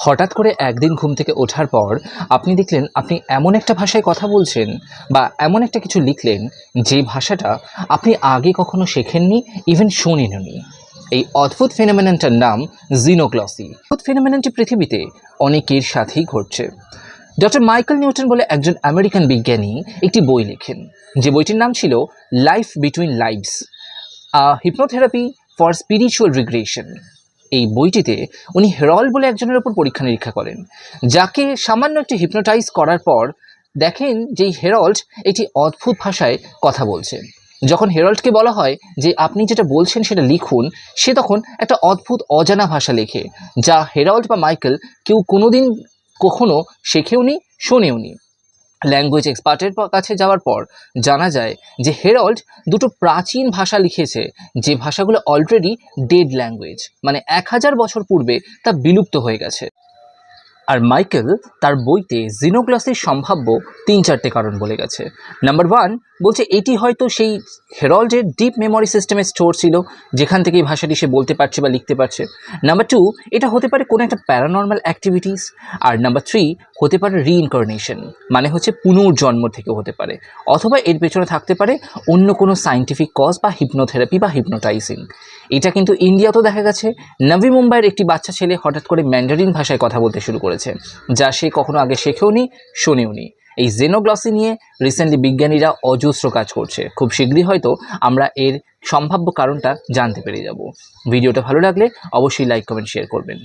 হঠাৎ করে একদিন ঘুম থেকে ওঠার পর আপনি দেখলেন আপনি এমন একটা ভাষায় কথা বলছেন বা এমন একটা কিছু লিখলেন যে ভাষাটা আপনি আগে কখনো শেখেননি ইভেন শোনেননি। এই অদ্ভুত ফেনোমেননটার নাম জিনোগ্লসি অদ্ভুত ফেনোমেননটি পৃথিবীতে অনেকের সাথেই ঘটছে। ডক্টর মাইকেল নিউটন বলে একজন আমেরিকান বিজ্ঞানী একটি বই লেখেন। যে বইটির নাম ছিল life between lives hypnotherapy for spiritual regression এই বইটিতে উনি হেরল বলে একজনের ওপর পরীক্ষা নিরীক্ষা করেন, যাকে সামান্য একটি হিপনোটাইজ করার পর দেখেন যে হেরল্ড একটি অদ্ভুত ভাষায় কথা বলছে। যখন হেরল্ডকে বলা হয় যে আপনি যেটা বলছেন সেটা লিখুন, সে তখন একটা অদ্ভুত অজানা ভাষা লেখে, যা হেরল্ড বা মাইকেল কেউ কোনোদিন কখনো শেখেওনি, শোনেওনি। ল্যাঙ্গুয়েজ এক্সপার্টের কাছে যাওয়ার পর জানা যায় যে হেরল্ড দুটো প্রাচীন ভাষা লিখেছে, যে ভাষাগুলো অলরেডি ডেড ল্যাঙ্গুয়েজ মানে এক হাজার বছর পূর্বে তা বিলুপ্ত হয়ে গেছে। আর মাইকেল তার বইতে জিনোগ্লাসের সম্ভাব্য তিন চারটে কারণ বলে গেছে। নাম্বার ওয়ান বলছে এটি হয়তো সেই হেরল্ডের ডিপ মেমোরি সিস্টেমে স্টোর ছিল, যেখান থেকে ভাষাটি সে বলতে পারছে বা লিখতে পারছে। নাম্বার টু এটা হতে পারে কোনো একটা প্যারানর্মাল অ্যাক্টিভিটিস আর নাম্বার থ্রি হতে পারে রিইনকার্নেশন মানে হচ্ছে পুনর্জন্ম থেকে হতে পারে। অথবা এর পেছনে থাকতে পারে অন্য কোনো সাইন্টিফিক কজ বা হিপনোথেরাপি বা হিপনোটাইজিং এটা কিন্তু ইন্ডিয়াতেও দেখা গেছে। নবী মুম্বাইয়ের একটি বাচ্চা ছেলে হঠাৎ করে ম্যান্ডারিন ভাষায় কথা বলতে শুরু করেছে। যা সে কখনো আগে শেখেওনি, শুনেওনি। এই জেনোগ্লসি নিয়ে রিসেন্টলি বিজ্ঞানীরা অজস্র কাজ করছে। খুব শীঘ্রই হয়তো আমরা এর সম্ভাব্য কারণটা জানতে পেরে যাব। ভিডিওটা ভালো লাগলে অবশ্যই লাইক কমেন্ট শেয়ার করবেন।